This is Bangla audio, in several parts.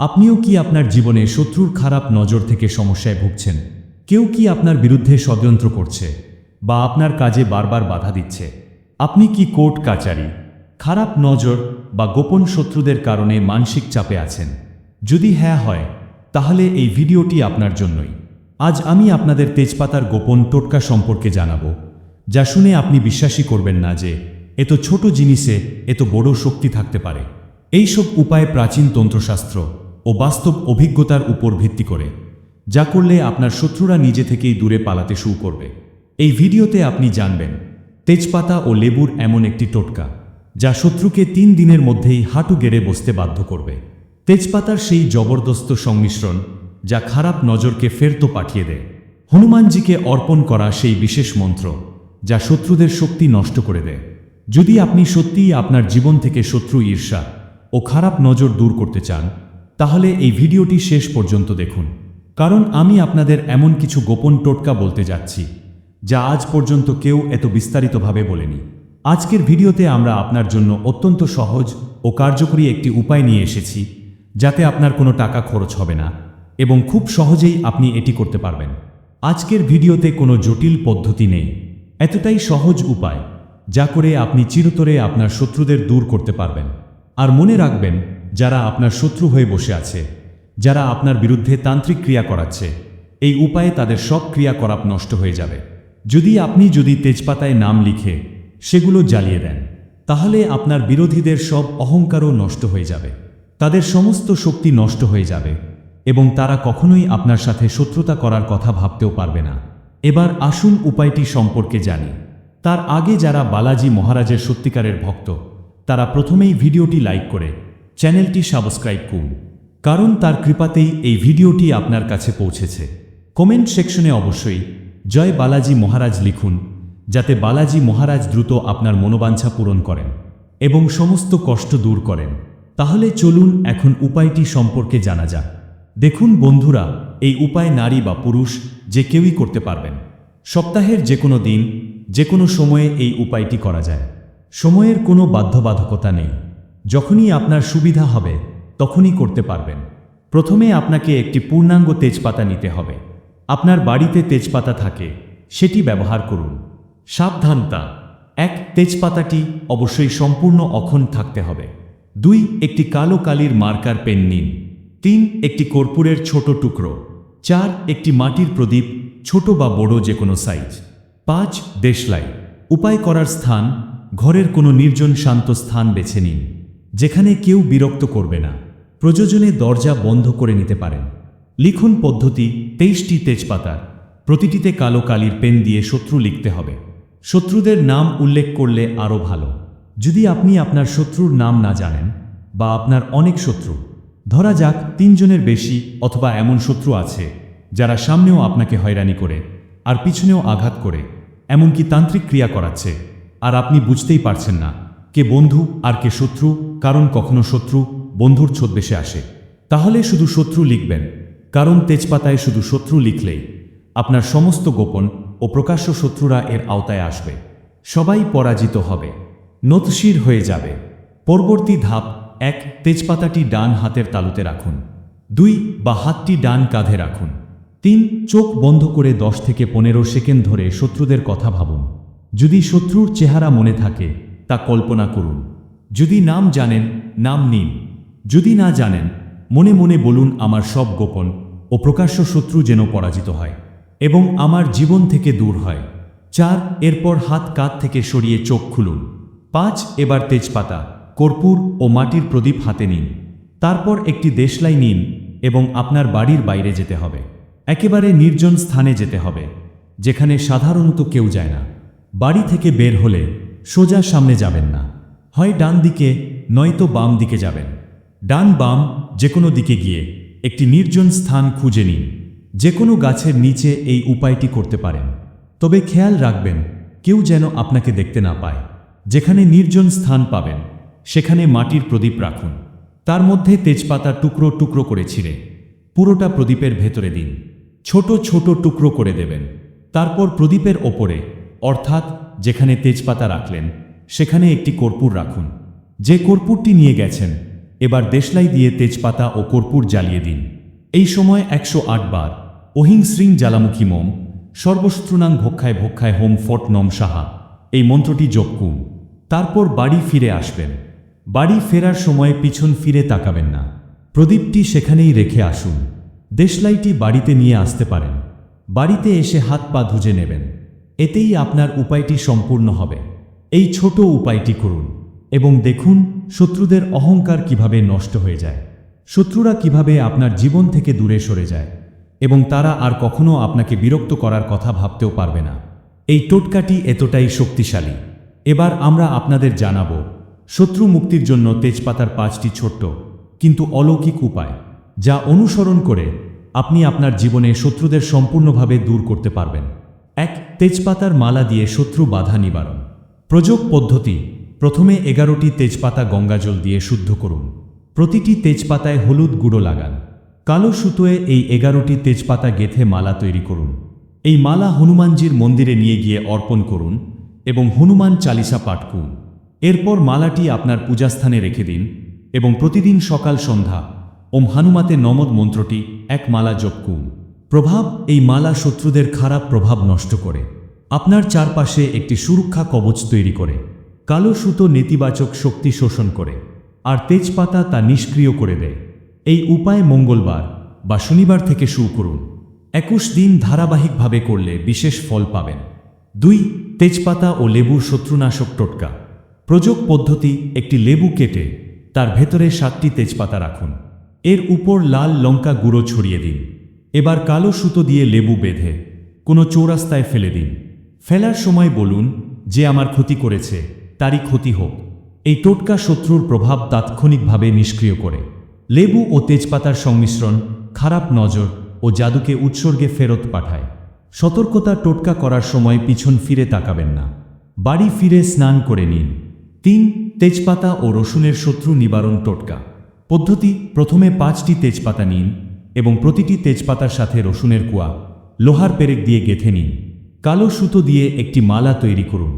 আপনিও কি আপনার জীবনে শত্রুর খারাপ নজর থেকে সমস্যায় ভুগছেন? কেউ কি আপনার বিরুদ্ধে ষড়যন্ত্র করছে? বা আপনার কাজে বারবার বাধা দিচ্ছে? আপনি কি কোর্ট কাচারি? খারাপ নজর বা গোপন শত্রুদের কারণে মানসিক চাপে আছেন? যদি হ্যাঁ হয়, তাহলে এই ভিডিওটি আপনার জন্যই। আজ আমি আপনাদের তেজপাতার গোপন টোটকা সম্পর্কে জানাব, যা শুনে আপনি বিশ্বাসই করবেন না যে এত ছোট জিনিসে এত বড় শক্তি থাকতে পারে। এইসব উপায় প্রাচীন তন্ত্রশাস্ত্র ও বাস্তব অভিজ্ঞতার উপর ভিত্তি করে। যা করলে আপনার শত্রুরা নিজে থেকেই দূরে পালাতে শুরু করবে। এই ভিডিওতে আপনি জানবেন, তেজপাতা ও লেবুর এমন একটি টোটকা, যা শত্রুকে তিন দিনের মধ্যেই হাঁটু গেড়ে বসতে বাধ্য করবে। তেজপাতার সেই জবরদস্ত সংমিশ্রণ, যা খারাপ নজরকে ফেরতো পাঠিয়ে দেয়। হনুমানজিকে অর্পণ করা সেই বিশেষ মন্ত্র, যা শত্রুদের শক্তি নষ্ট করে দেয়। যদি আপনি সত্যিই আপনার জীবন থেকে শত্রু ঈর্ষা ও খারাপ নজর দূর করতে চান তাহলে এই ভিডিওটি শেষ পর্যন্ত দেখুন। কারণ আমি আপনাদের এমন কিছু গোপন টোটকা বলতে যাচ্ছি, যা আজ পর্যন্ত কেউ এত বিস্তারিতভাবে বলেনি। আজকের ভিডিওতে আমরা আপনার জন্য অত্যন্ত সহজ ও কার্যকরী একটি উপায় নিয়ে এসেছি, যাতে আপনার কোনো টাকা খরচ হবে না, এবং খুব সহজেই আপনি এটি করতে পারবেন। আজকের ভিডিওতে কোনো জটিল পদ্ধতি নেই। এতটাই সহজ উপায়, যা করে আপনি চিরতরে আপনার শত্রুদের দূর করতে পারবেন। আর মনে রাখবেন যারা আপনার শত্রু হয়ে বসে আছে, যারা আপনার বিরুদ্ধে তান্ত্রিক ক্রিয়া করাচ্ছে, এই উপায়ে তাদের সব ক্রিয়াকলাপ নষ্ট হয়ে যাবে। যদি আপনি যদি তেজপাতায় নাম লিখে সেগুলো জ্বালিয়ে দেন, তাহলে আপনার বিরোধীদের সব অহংকারও নষ্ট হয়ে যাবে। তাদের সমস্ত শক্তি নষ্ট হয়ে যাবে এবং তারা কখনোই আপনার সাথে শত্রুতা করার কথা ভাবতেও পারবে না। এবার আসুন উপায়টি সম্পর্কে জানি। তার আগে যারা বালাজি মহারাজের সত্যিকারের ভক্ত, তারা প্রথমেই ভিডিওটি লাইক করে চ্যানেলটি সাবস্ক্রাইব করুন, কারণ তার কৃপাতেই এই ভিডিওটি আপনার কাছে পৌঁছেছে। কমেন্ট সেকশনে অবশ্যই জয় বালাজি মহারাজ লিখুন, যাতে বালাজি মহারাজ দ্রুত আপনার মনোবাঞ্ছা পূরণ করেন এবং সমস্ত কষ্ট দূর করেন। তাহলে চলুন এখন উপায়টি সম্পর্কে জানা যাক। দেখুন বন্ধুরা, এই উপায় নারী বা পুরুষ যে কেউই করতে পারবেন। সপ্তাহের যে কোনো দিন, যে কোনো সময়ে এই উপায়টি করা যায়। সময়ের কোনো বাধ্যবাধকতা নেই। যখনই আপনার সুবিধা হবে, তখনই করতে পারবেন। প্রথমে আপনাকে একটি পূর্ণাঙ্গ তেজপাতা নিতে হবে। আপনার বাড়িতে তেজপাতা থাকে, সেটি ব্যবহার করুন। সাবধানতা। এক, তেজপাতাটি অবশ্যই সম্পূর্ণ অখণ্ড থাকতে হবে। দুই, একটি কালো কালির মার্কার পেন নিন। তিন, একটি কর্পূরের ছোট টুকরো। চার, একটি মাটির প্রদীপ, ছোট বা বড় যে কোনো সাইজ। পাঁচ, দেশলাই। উপায় করার স্থান, ঘরের কোনো নির্জন শান্ত স্থান বেছে নিন। যেখানে কেউ বিরক্ত করবে না। প্রয়োজনে দরজা বন্ধ করে নিতে পারেন। লিখন পদ্ধতি তেইশটি তেজপাতার। প্রতিটিতে কালো কালির পেন দিয়ে শত্রু লিখতে হবে। শত্রুদের নাম উল্লেখ করলে আরও ভালো। যদি আপনি আপনার শত্রুর নাম না জানেন বা আপনার অনেক শত্রু, ধরা যাক তিনজনের বেশি অথবা এমন শত্রু আছে, যারা সামনেও আপনাকে হয়রানি করে আর পিছনেও আঘাত করে, এমনকি তান্ত্রিক ক্রিয়া করাচ্ছে, আর আপনি বুঝতেই পারছেন না। কে বন্ধু আর কে শত্রু, কারণ কখনো শত্রু বন্ধুর ছদ্মেশে আসে। তাহলে শুধু শত্রু লিখবেন, কারণ তেজপাতায় শুধু শত্রু লিখলেই আপনার সমস্ত গোপন ও প্রকাশ্য শত্রুরা এর আওতায় আসবে। সবাই পরাজিত হবে, নতশির হয়ে যাবে। পরবর্তী ধাপ, এক, তেজপাতাটি ডান হাতের তালুতে রাখুন। দুই, বা হাতটি ডান কাঁধে রাখুন। তিন, চোখ বন্ধ করে দশ থেকে পনেরো সেকেন্ড ধরে শত্রুদের কথা ভাবুন। যদি শত্রুর চেহারা মনে থাকে তা কল্পনা করুন। যদি নাম জানেন, নাম নিন। যদি না জানেন, মনে মনে বলুন আমার সব গোপন ও প্রকাশ্য শত্রু যেন পরাজিত হয় এবং আমার জীবন থেকে দূর হয়। চার, এরপর হাত কাঁধ থেকে সরিয়ে চোখ খুলুন। পাঁচ, এবার তেজপাতা, কর্পূর ও মাটির প্রদীপ হাতে নিন। তারপর একটি দেশলাই নিন এবং আপনার বাড়ির বাইরে যেতে হবে। একেবারে নির্জন স্থানে যেতে হবে, যেখানে সাধারণত কেউ যায় না। বাড়ি থেকে বের হলে সোজা সামনে যাবেন না। হয় ডান দিকে, নয়তো বাম দিকে যাবেন। ডান বাম যে কোনো দিকে গিয়ে একটি নির্জন স্থান খুঁজে নিন। যে কোনো গাছের নিচে এই উপায়টি করতে পারেন। তবে খেয়াল রাখবেন, কেউ যেন আপনাকে দেখতে না পায়। যেখানে নির্জন স্থান পাবেন, সেখানে মাটির প্রদীপ রাখুন। তার মধ্যে তেজপাতা টুকরো টুকরো করে ছিঁড়ে, পুরোটা প্রদীপের ভেতরে দিন। ছোট ছোট টুকরো করে দেবেন। তারপর প্রদীপের ওপরে অর্থাৎ যেখানে তেজপাতা রাখলেন, সেখানে একটি কর্পূর রাখুন। যে কর্পূরটি নিয়ে গেছেন, এবার দেশলাই দিয়ে তেজপাতা ও কর্পূর জ্বালিয়ে দিন। এই সময় একশো বার অহিং শ্রিং জ্বালামুখী মোম সর্বশত্রুনাং ভক্ষায় ভক্ষায় হোম ফট নম সাহা। এই মন্ত্রটি যোগ জপকুন তারপর বাড়ি ফিরে আসবেন। বাড়ি ফেরার সময় পিছন ফিরে তাকাবেন না। প্রদীপটি সেখানেই রেখে আসুন। দেশলাইটি বাড়িতে নিয়ে আসতে পারেন। বাড়িতে এসে হাত পা ধুজে নেবেন। এতেই আপনার উপায়টি সম্পূর্ণ হবে। এই ছোট উপায়টি করুন এবং দেখুন শত্রুদের অহংকার কীভাবে নষ্ট হয়ে যায়। শত্রুরা কীভাবে আপনার জীবন থেকে দূরে সরে যায় এবং তারা আর কখনো আপনাকে বিরক্ত করার কথা ভাবতেও পারবে না। এই টোটকাটি এতটাই শক্তিশালী। এবার আমরা আপনাদের জানাব, শত্রু মুক্তির জন্য তেজপাতার পাঁচটি ছোট্ট, কিন্তু অলৌকিক উপায়, যা অনুসরণ করে আপনি আপনার জীবনে শত্রুদের সম্পূর্ণভাবে দূর করতে পারবেন। এক তেজপাতার মালা দিয়ে শত্রু বাধা নিবারণ। প্রযোগ পদ্ধতি, প্রথমে এগারোটি তেজপাতা গঙ্গাজল দিয়ে শুদ্ধ করুন। প্রতিটি তেজপাতায় হলুদ গুঁড়ো লাগান। কালো সুতোয় এই এগারোটি তেজপাতা গেথে মালা তৈরি করুন। এই মালা হনুমানজির মন্দিরে নিয়ে গিয়ে অর্পণ করুন এবং হনুমান চালিসা পাঠ করুন। এরপর মালাটি আপনার পূজাস্থানে রেখে দিন এবং প্রতিদিন সকাল সন্ধ্যা ওম হানুমাতে নমদ মন্ত্রটি এক মালা জপ করুন। প্রভাব এই মালা শত্রুদের খারাপ প্রভাব নষ্ট করে। আপনার চারপাশে একটি সুরক্ষা কবচ তৈরি করে। কালো সুতো নেতিবাচক শক্তি শোষণ করে। আর তেজপাতা তা নিষ্ক্রিয় করে দেয়। এই উপায় মঙ্গলবার বা শনিবার থেকে শুরু করুন। একুশ দিন ধারাবাহিকভাবে করলে বিশেষ ফল পাবেন। দুই, তেজপাতা ও লেবুর শত্রুনাশক টোটকা। প্রযোগ পদ্ধতি একটি লেবু কেটে তার ভেতরে সাতটি তেজপাতা রাখুন। এর উপর লাল লঙ্কা গুঁড়ো ছড়িয়ে দিন। এবার কালো সুতো দিয়ে লেবু বেঁধে কোনো চৌরাস্তায় ফেলে দিন। ফেলার সময় বলুন যে আমার ক্ষতি করেছে, তারই ক্ষতি হোক। এই টোটকা শত্রুর প্রভাব তাৎক্ষণিকভাবে নিষ্ক্রিয় করে। লেবু ও তেজপাতার সংমিশ্রণ খারাপ নজর ও জাদুকে উৎসর্গে ফেরত পাঠায়। সতর্কতা টোটকা করার সময় পিছন ফিরে তাকাবেন না। বাড়ি ফিরে স্নান করে নিন। তিন, তেজপাতা ও রসুনের শত্রু নিবারণ টোটকা। পদ্ধতি, প্রথমে পাঁচটি তেজপাতা নিন এবং প্রতিটি তেজপাতার সাথে রসুনের কুয়া, লোহার পেরেক দিয়ে গেঁথে নিন। কালো সুতো দিয়ে একটি মালা তৈরি করুন।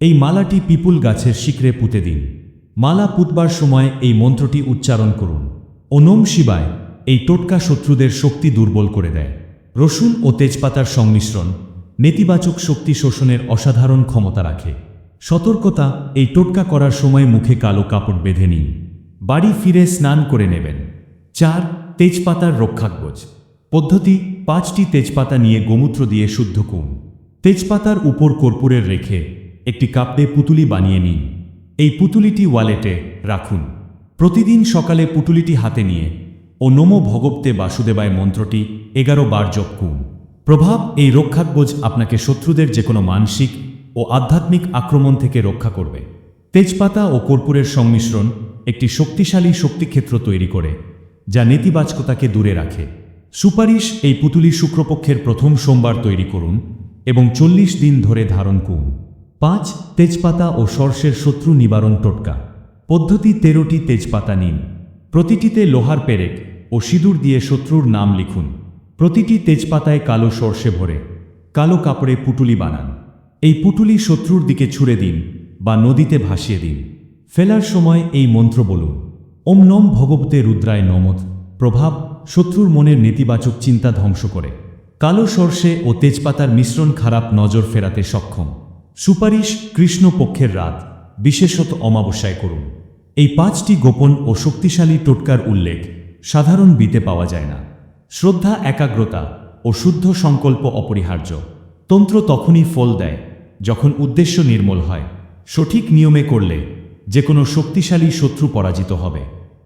এই মালাটি পিপুল গাছের শিকড়ে পুঁতে দিন। মালা পুতবার সময় এই মন্ত্রটি উচ্চারণ করুন। ওনম শিবায়, এই টোটকা শত্রুদের শক্তি দুর্বল করে দেয়। রসুন ও তেজপাতার সংমিশ্রণ নেতিবাচক শক্তি শোষণের অসাধারণ ক্ষমতা রাখে। সতর্কতা, এই টোটকা করার সময় মুখে কালো কাপড় বেঁধে নিন। বাড়ি ফিরে স্নান করে নেবেন। চার তেজপাতার রক্ষাকবচ। পদ্ধতি, পাঁচটি তেজপাতা নিয়ে গোমূত্র দিয়ে শুদ্ধ কুম তেজপাতার উপর কর্পূরের রেখে একটি কাপড়ে পুতুলি বানিয়ে নিন। এই পুতুলিটি ওয়ালেটে রাখুন। প্রতিদিন সকালে পুতুলিটি হাতে নিয়ে ও নমো ভগবতে বাসুদেবায় মন্ত্রটি এগারো বার জপ করুন প্রভাব, এই রক্ষাকবোজ আপনাকে শত্রুদের যে কোনো মানসিক ও আধ্যাত্মিক আক্রমণ থেকে রক্ষা করবে। তেজপাতা ও কর্পূরের সংমিশ্রণ একটি শক্তিশালী শক্তিক্ষেত্র তৈরি করে। যা নেতিবাচকতাকে দূরে রাখে। সুপারিশ এই পুতুলি শুক্রপক্ষের প্রথম সোমবার তৈরি করুন এবং চল্লিশ দিন ধরে ধারণ করুন। পাঁচ, তেজপাতা ও সর্ষের শত্রু নিবারণ টোটকা। পদ্ধতি তেরোটি তেজপাতা নিন। প্রতিটিতে লোহার পেরেক ও সিঁদুর দিয়ে শত্রুর নাম লিখুন। প্রতিটি তেজপাতায় কালো সর্ষে ভরে কালো কাপড়ে পুটুলি বানান। এই পুটুলি শত্রুর দিকে ছুড়ে দিন বা নদীতে ভাসিয়ে দিন। ফেলার সময় এই মন্ত্র বলুন। ওম নম ভগবতে রুদ্রায় নমত প্রভাব শত্রুর মনের নেতিবাচক চিন্তা ধ্বংস করে। কালো সর্ষে ও তেজপাতার মিশ্রণ খারাপ নজর ফেরাতে সক্ষম। সুপারিশ কৃষ্ণপক্ষের রাত। বিশেষত অমাবস্যায় করুন। এই পাঁচটি গোপন ও শক্তিশালী টোটকার উল্লেখ সাধারণ বিতে পাওয়া যায় না। শ্রদ্ধা, একাগ্রতা ও শুদ্ধ সংকল্প অপরিহার্য। তন্ত্র তখনই ফল দেয় যখন উদ্দেশ্য নির্মল হয়। সঠিক নিয়মে করলে যে কোনো শক্তিশালী শত্রু পরাজিত হবে।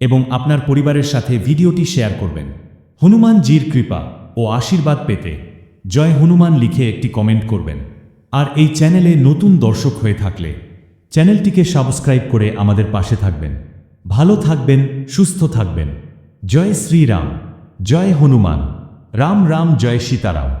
এবং আপনার পরিবারের সাথে ভিডিওটি শেয়ার করবেন। হনুমানজির কৃপা ও আশীর্বাদ পেতে জয় হনুমান লিখে একটি কমেন্ট করবেন। আর এই চ্যানেলে নতুন দর্শক হয়ে থাকলে চ্যানেলটিকে সাবস্ক্রাইব করে আমাদের পাশে থাকবেন। ভালো থাকবেন, সুস্থ থাকবেন। জয় শ্রীরাম, জয় হনুমান। রাম রাম, জয় সীতারাম।